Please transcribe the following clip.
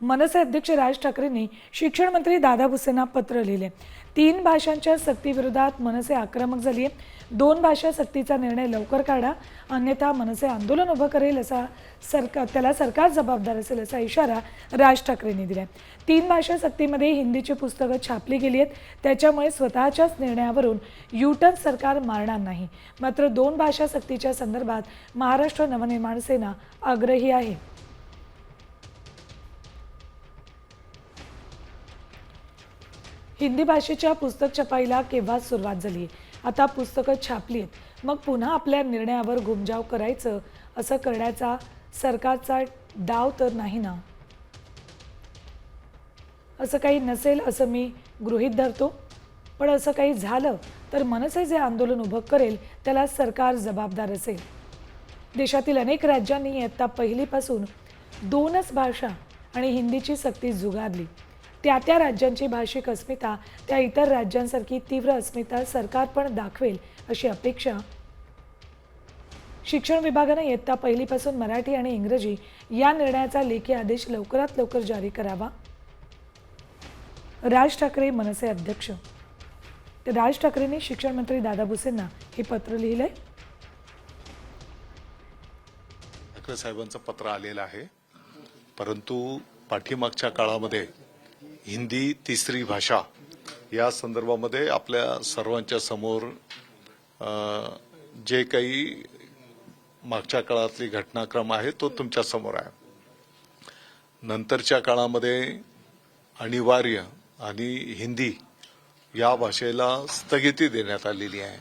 मनसे अध्यक्ष राज ठाकरेंनी शिक्षण मंत्री दादा भुसेंना पत्र लिहिले. तीन भाषांच्या सक्तीविरोधात मनसे आक्रमक झाली आहे. दोन भाषा सक्तीचा निर्णय लवकर काढा. अन्यथा मनसे आंदोलन उभं करेल असा सरकार त्याला सरकार जबाबदार असेल असा इशारा राज ठाकरेंनी दिला तीन भाषा सक्तीमध्ये हिंदीची पुस्तकं छापली गेली आहेत. त्याच्यामुळे स्वतःच्याच निर्णयावरून युटर्न सरकार मारणार नाही. मात्र दोन भाषा सक्तीच्या संदर्भात महाराष्ट्र नवनिर्माण सेना आग्रही आहे. हिंदी भाषेच्या पुस्तक छपाईला केव्हाच सुरुवात झाली? आता पुस्तकं छापली आहेत मग पुन्हा आपल्या निर्णयावर घुमजाव करायचं असं करण्याचा सरकारचा डाव तर नाही ना? असं काही नसेल असं मी गृहीत धरतो. पण असं काही झालं तर मनसे जे आंदोलन उभं करेल त्याला सरकार जबाबदार असेल. देशातील अनेक राज्यांनी इयत्ता पहिलीपासून दोनच भाषा आणि हिंदीची सक्ती जुगारली. त्या त्या राज्यांची भाषिक अस्मिता त्या इतर राज्यांसारखी तीव्र अस्मिता सरकार पण दाखवेल अशी अपेक्षा. शिक्षण विभागानं इयत्ता पहिलीपासून मराठी आणि इंग्रजी या निर्णयाचा लेखी आदेश लवकरात लवकर जारी करावा. राज ठाकरे मनसे अध्यक्ष. तर राज ठाकरेंनी शिक्षण मंत्री दादा भुसेंना हे पत्र लिहिलंय. ठाकरे साहेबांचं पत्र आलेलं आहे. परंतु पाठीमागच्या काळामध्ये हिंदी तिसरी भाषा या संदर्भामध्ये आपल्या सर्वांच्या समोर जे काही मागच्या काळातली घटनाक्रम आहे तो तुमच्यासमोर आहे. नंतरच्या काळामध्ये अनिवार्य आणि हिंदी या भाषेला स्थगिती देण्यात आलेली आहे.